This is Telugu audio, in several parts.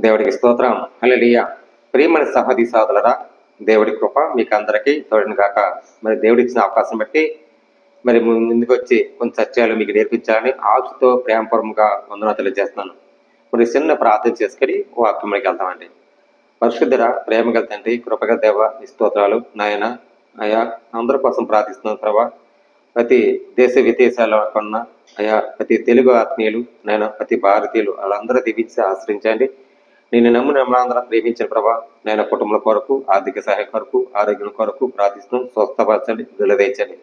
దేవుడికి స్తోత్రం. హల్లెలూయ. ప్రియమని సహది సాధులరా దేవుడి కృప మీకు అందరికీ తోడిన కాక మరి దేవుడి ఇచ్చిన అవకాశం బట్టి మరి ముందుకు వచ్చి కొన్ని సత్యాలు మీకు నేర్పించాలని ఆశతో ప్రేమపూర్వకంగా వందన తెలియజేస్తున్నాను. మరి చిన్న ప్రార్థన చేసుకుని వాక్యంలోకి వెళ్తామండి. పరిశుద్ధర ప్రేమగల తండ్రి కృపగల దేవ ఈ స్తోత్రాలు నాయన. అయా అందరి కోసం ప్రార్థిస్తున్నాను ప్రభా. ప్రతి దేశ విదేశాల్లో కొన్న అయా ప్రతి తెలుగు ఆత్మీయులు నేను ప్రతి భారతీయులు వాళ్ళందరూ దీవించి ఆశ్రయించండి. నేను నమ్మిన మనందరం ప్రేమించిన ప్రభా నేను కుటుంబం కొరకు ఆర్థిక సహాయం కొరకు ఆరోగ్యం కొరకు ప్రార్థిస్తూ స్వస్థపరచండి విడుదయించండి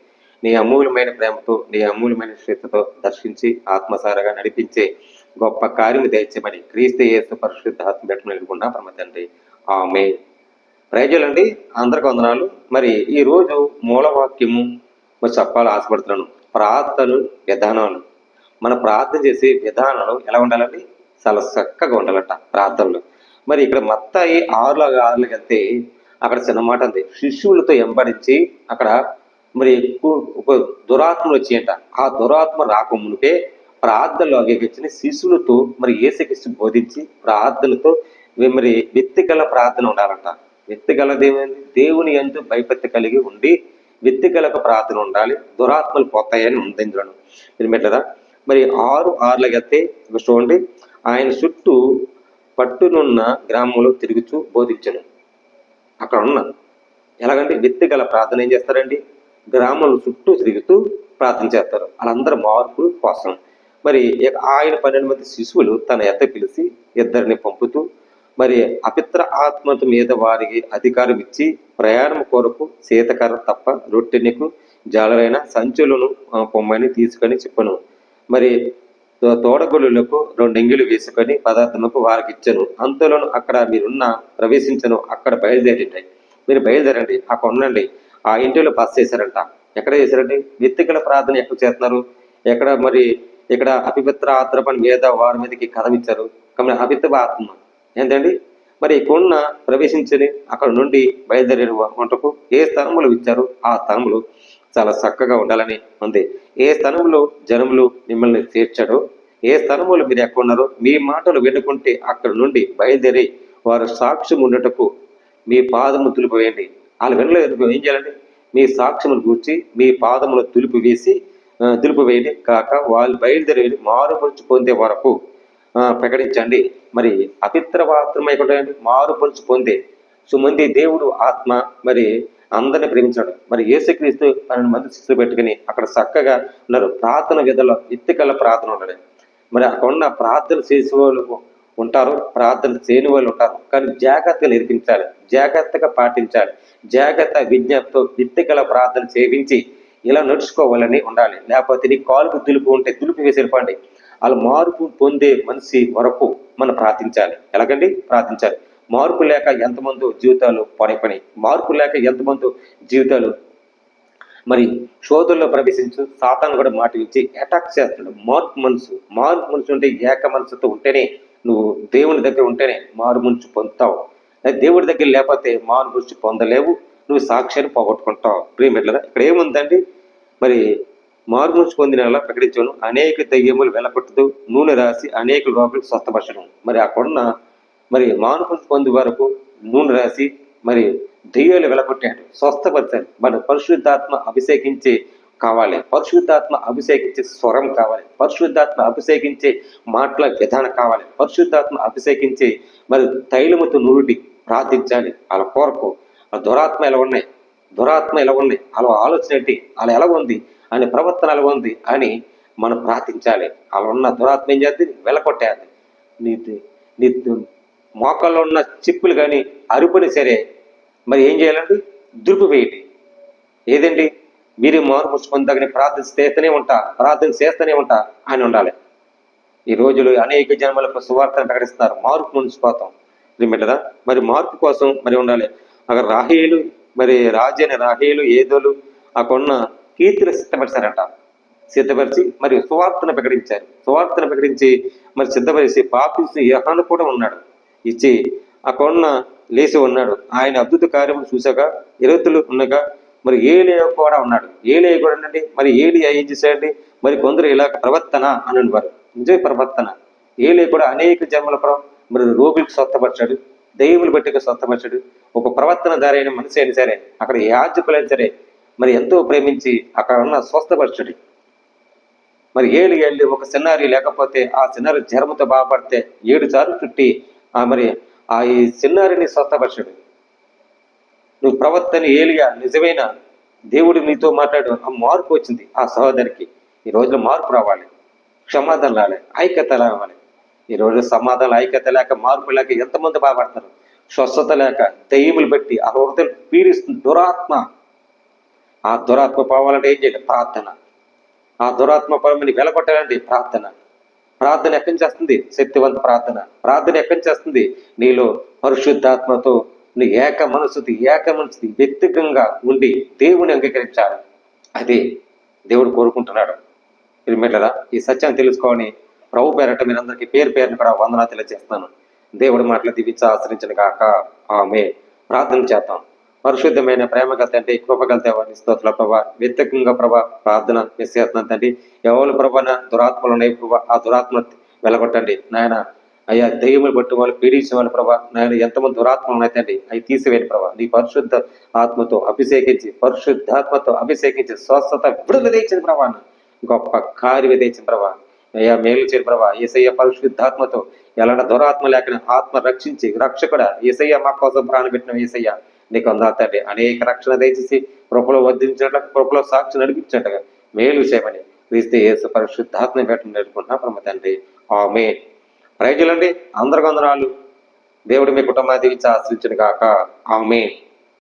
నీ అమూల్యమైన ప్రేమతో నీ అమూల్యమైన శ్రద్ధతో దర్శించి ఆత్మసారగా నడిపించే గొప్ప కార్యం దయచేయమని క్రీస్తు యేసు పరిశుద్ధ ఆత్మ పెట్టడం వెళ్ళకుండా ప్రమ తండ్రి ఆమె ప్రజలండి అందరికి వందనాలు. మరి ఈ రోజు మూలవాక్యము మరి ఆశపడుతున్నాను. ప్రార్థనలు విధానాలు. మన ప్రార్థన చేసే విధానాలు ఎలా ఉండాలండి? చాలా చక్కగా ఉండాలట ప్రార్థనలు. మరి ఇక్కడ మత్తాయి ఆరులో ఆరులోకి వెళ్తే అక్కడ చిన్న మాట ఉంది. శిష్యులతో ఎంబడించి అక్కడ మరి ఎక్కువ దురాత్మలు వచ్చాయంట. ఆ దురాత్మ రాకమునిపే ప్రార్థనలు అంగీకరించిన శిష్యులతో మరి ఏసుక్రీస్తు బోధించి ప్రార్థనతో మరి వ్యక్తిగల ప్రార్థన ఉండాలంట. వ్యక్తిగలది ఏమైంది? దేవుని ఎందు భయపత్తి కలిగి ఉండి వ్యక్తిగలకు ప్రార్థన ఉండాలి. దురాత్మలు పోతాయని ఉంది ఇందులో మీరు మరి ఆరు ఆరులకి వెళ్తే చూడండి. ఆయన చుట్టూ పట్టునున్న గ్రామంలో తిరుగుతూ బోధించను. అక్కడ ఉన్న ఎలాగంటే వ్యక్తిగల ప్రార్థన ఏం చేస్తారండి? గ్రామాల చుట్టూ తిరుగుతూ ప్రార్థన చేస్తారు. వాళ్ళందరూ మార్పు కోసం. మరి ఇక ఆయన పన్నెండు మంది శిశువులు తన ఎత్త పిలిచి ఇద్దరిని పంపుతూ మరి అపిత్ర ఆత్మత మీద వారికి అధికారం ఇచ్చి ప్రయాణం కొరకు సీతకర్ర తప్ప రొట్టెనికు జాలరైన సంచులను పొమ్మని తీసుకొని చెప్పను. మరి తోడగొల్లులకు రెండు ఎంగిలు వేసుకొని పదార్థములకు వారికి ఇచ్చను అంతలోను అక్కడ మీరున్న ప్రవేశించను. అక్కడ బయలుదేరింటాయి మీరు బయలుదేరండి. అక్కడ ఉండండి. ఆ ఇంటిలో బస్ చేశారంట ఎక్కడ చేశారండి వ్యక్తిగల ప్రార్థన ఎక్కడ చేస్తున్నారు? ఎక్కడ మరి ఇక్కడ అపిపిత్ర ఆత్రపని మీద వారి మీదకి కథం ఇచ్చారు. కాబట్టి ఆత్మ. ఏంటండి? మరి కొన్న ప్రవేశించని అక్కడ నుండి బయలుదేరిన వంటకు ఏ స్థలములు ఇచ్చారు? ఆ స్థలములు చాలా చక్కగా ఉండాలని ఉంది. ఏ స్థలంలో జనములు మిమ్మల్ని తీర్చాడో? ఏ స్థలములు మీరు ఎక్కడున్నారో మీ మాటలు వినుకుంటే అక్కడ నుండి బయలుదేరి వారు సాక్ష్యం ఉండటకు మీ పాదము తులిపివేయండి. వాళ్ళు వినలేదు ఏం చేయాలండి? మీ సాక్ష్యములు కూర్చి మీ పాదములు తులుపు వేసి ఆ, తులుపు వేయండి కాక వాళ్ళు బయలుదేరి వెళ్ళి మారుపరుచు పొందే వరకు ప్రకటించండి. మరి అపిత్ర పాత్రమై మారుపరుచు పొందే సుమంది దేవుడు ఆత్మ మరి అందరిని ప్రేమించాడు. మరి యేసుక్రీస్తు పన్నెండు మంది శిశులు పెట్టుకుని అక్కడ చక్కగా ఉన్నారు. ప్రార్థన విధంలో ఎత్తికల ప్రార్థన ఉన్నాడు మరి అక్కడ ఉన్న ప్రార్థన చేసే వాళ్ళు ఉంటారు ప్రార్థన చేయని వాళ్ళు ఉంటారు. కానీ జాగ్రత్తగా నేర్పించాలి జాగ్రత్తగా పాటించాలి జాగ్రత్త విజ్ఞప్తితో విత్తగల ప్రార్థన చేయించి ఇలా నడుచుకోవాలని ఉండాలి. లేకపోతే నీ కాలుకు దులుపు ఉంటే దులుపు వేసి వెళ్ళిపోండి. అలా మార్పు పొందే మనిషి వరకు మనం ప్రార్థించాలి. ఎలాగండి? ప్రార్థించాలి. మార్పు లేక ఎంతమంది జీవితాలు పడిపోయి మార్పు లేక ఎంతమంది జీవితాలు మరి శోధుల్లో ప్రవేశించు సాతాను కూడా మాట ఇచ్చి అటాక్ చేస్తాడు. మార్పు మనసు మార్పు మనసు ఉంటే ఏక మనసుతో ఉంటేనే నువ్వు దేవుని దగ్గర ఉంటేనే మారు మనసు పొందుతావు. దేవుడి దగ్గర లేకపోతే మారు మనసు పొందలేవు. నువ్వు సాక్ష్యాన్ని పోగొట్టుకుంటావు. ప్రియమిట్లరా ఇక్కడ ఏముందండి? మరి మారు మనసు పొందిన వాళ్ళ ప్రకటించను. అనేక దయ్యములు వెలకొట్టుతూ నూనె రాసి అనేక లోపలికి స్వస్థపరచడం మరి అక్కడున్న మరి మారు మనసు పొందే వరకు నూనె రాసి మరి దెయ్యాలు వెలగొట్టాడు. స్వస్థపరిచాడు. మన పరిశుద్ధాత్మ అభిషేకించే కావాలి. పరిశుద్ధాత్మ అభిషేకించే స్వరం కావాలి. పరిశుద్ధాత్మ అభిషేకించే మాటల విధానం కావాలి. పరిశుద్ధాత్మ అభిషేకించే మరి తైలముతో నూరుడి ప్రార్థించాలి. వాళ్ళ కోరకు ఆ దురాత్మ ఎలా ఉన్నాయి? దురాత్మ ఎలా ఉన్నాయి అలా ఆలోచన ఏంటి? అలా ఎలా ఉంది? అని ప్రవర్తన ఎలా ఉంది? అని మనం ప్రార్థించాలి. అలా ఉన్న దురాత్మ ఏం చేస్తుంది? వెలకొట్టేది నీ నీ మోకాల్లో ఉన్న చిప్పులు కానీ అరుపుని సరే మరి ఏం చేయాలండి? దురుపు ఏదండి? మీరు మారు తగిన ప్రార్థన చేస్తూనే ఉంటా ప్రార్థన చేస్తూనే ఉంటా అని ఉండాలి. ఈ రోజులు అనేక జన్మలకు సువార్తను ప్రకటిస్తున్నారు. మార్పు మునిసిపోతాం రిమిటదా మరి మార్పు కోసం మరి ఉండాలి. అక్కడ రాహేలు మరి రాజైన రాహేలు ఏదోలు అక్కడున్న కీర్తిని సిద్ధపరిచారంట. సిద్ధపరిచి మరి సువార్తను ప్రకటించారు. సువార్తను ప్రకటించి మరి సిద్ధపరిచి పాపించిన యహాను కూడా ఉన్నాడు. ఇచ్చి అక్కడున్న లేచి ఉన్నాడు. ఆయన అద్భుత కార్యము చూసాక ఇరవతులు ఉండగా మరి ఏలియా కూడా ఉన్నాడు. ఏలియా కూడా అండి మరి ఏలియా ఏం చేశాడండి? మరి కొందరు ఇలా ప్రవర్తన అని అనేవారు నిజమే ప్రవర్తన. ఏలియా కూడా అనేక జన్మల మరి రోగులకు స్వస్థపరిచాడు దైవులు బట్టికి స్వస్థపరిచాడు. ఒక ప్రవర్తన దారైన మనిషి అయినా సరే అక్కడ యాజకులైనా సరే మరి ఎంతో ప్రేమించి అక్కడ ఉన్న స్వస్థపరచుడి. మరి ఏడు ఏళ్ళు ఒక సిన్నారి లేకపోతే ఆ సిన్నారి జ్వరంతో బాధపడితే ఏడు సార్లు చుట్టి ఆ మరి ఆ ఈ చిన్నారిని స్వస్థపరచడు. నువ్వు ప్రవర్తన ఏలిగా నిజమైన దేవుడు నీతో మాట్లాడు ఆ మార్పు వచ్చింది ఆ సహోదరికి. ఈ రోజులో మార్పు రావాలి క్షమాదం రావాలి ఐక్యత రావాలి. ఈ రోజు సమాధానం ఐక్యత లేక మార్పు లేక ఎంతమంది బాధపడతారు? స్వస్థత లేక దయ్యములు పెట్టి ఆ హృదయం పీడిస్తుంది దురాత్మ. ఆ దురాత్మ పోవాలంటే ఏం చేయాలి? ప్రార్థన. ఆ దురాత్మ పరమని వెలగొట్టాలంటే ప్రార్థన. ప్రార్థన ఎక్కడి నుంచి వస్తుంది? శక్తివంత ప్రార్థన. ప్రార్థన ఎక్కడి నుంచి వస్తుంది? నీలో పరిశుద్ధాత్మతో నీ ఏక మనసుది ఏక మనసుది వ్యక్తిగంగా ఉండి దేవుని అంగీకరించాలి. అదే దేవుడు కోరుకుంటున్నాడు. పిరిమిట్లరా ఈ సత్యాన్ని తెలుసుకొని ప్రభు పేరట మీరందరికీ పేరు పేరుని కూడా వందనా తెలియజేస్తున్నాను. దేవుడి మాటలు దీవించి ఆశ్రయించిన కాక ఆమె ప్రార్థన చేద్దాం. పరిశుద్ధమైన ప్రేమ గల తండ్రి కృపగల దేవాన్ని స్తోత్ర ప్రభా. వ్యక్తిగతంగా ప్రభా ప్రార్థన చేస్తున్నాను తండ్రి. ఎవరు ప్రభాన దురాత్మలు ఉన్నాయి ప్రభా. ఆ దురాత్మ వెలగొట్టండి నాయన అయ్యా దయ్యములు పట్టు వాళ్ళు పీడించిన వాళ్ళు ప్రభా. నాయన ఎంతమంది దురాత్మలు ఉన్నాయి తండ్రి. అవి తీసివేయండి ప్రభా. నీ పరిశుద్ధ ఆత్మతో అభిషేకించి పరిశుద్ధాత్మతో అభిషేకించి స్వస్థత విడుదల తెచ్చిన ప్రభా గొప్ప కార్య తెచ్చిన ప్రభా. అయ్యా మేలు చేయని ప్రభా. ఏసయ్య పరిశుద్ధాత్మతో ఎలాంటి దురాత్మ లేక ఆత్మ రక్షించి రక్షకుడ. ఏసయ్య మా కోసం ప్రాణం పెట్టిన ఏసయ్య. నీకు అందాతండి అనేక రక్షణ దయచేసి కృపలో వద్దించినట్టు కృపలో సాక్షి నడిపించినట్టుగా మేలు చేయమని క్రీస్తు యేసు పరిశుద్ధాత్మ పెట్టడం నేర్చుకుంటున్నా ప్రమ తండ్రి. ఆమె ప్రజలండి అందరు వందనాలు. దేవుడు మీ కుటుంబాన్ని దీవించి ఆశ్రయించిన కాక ఆమె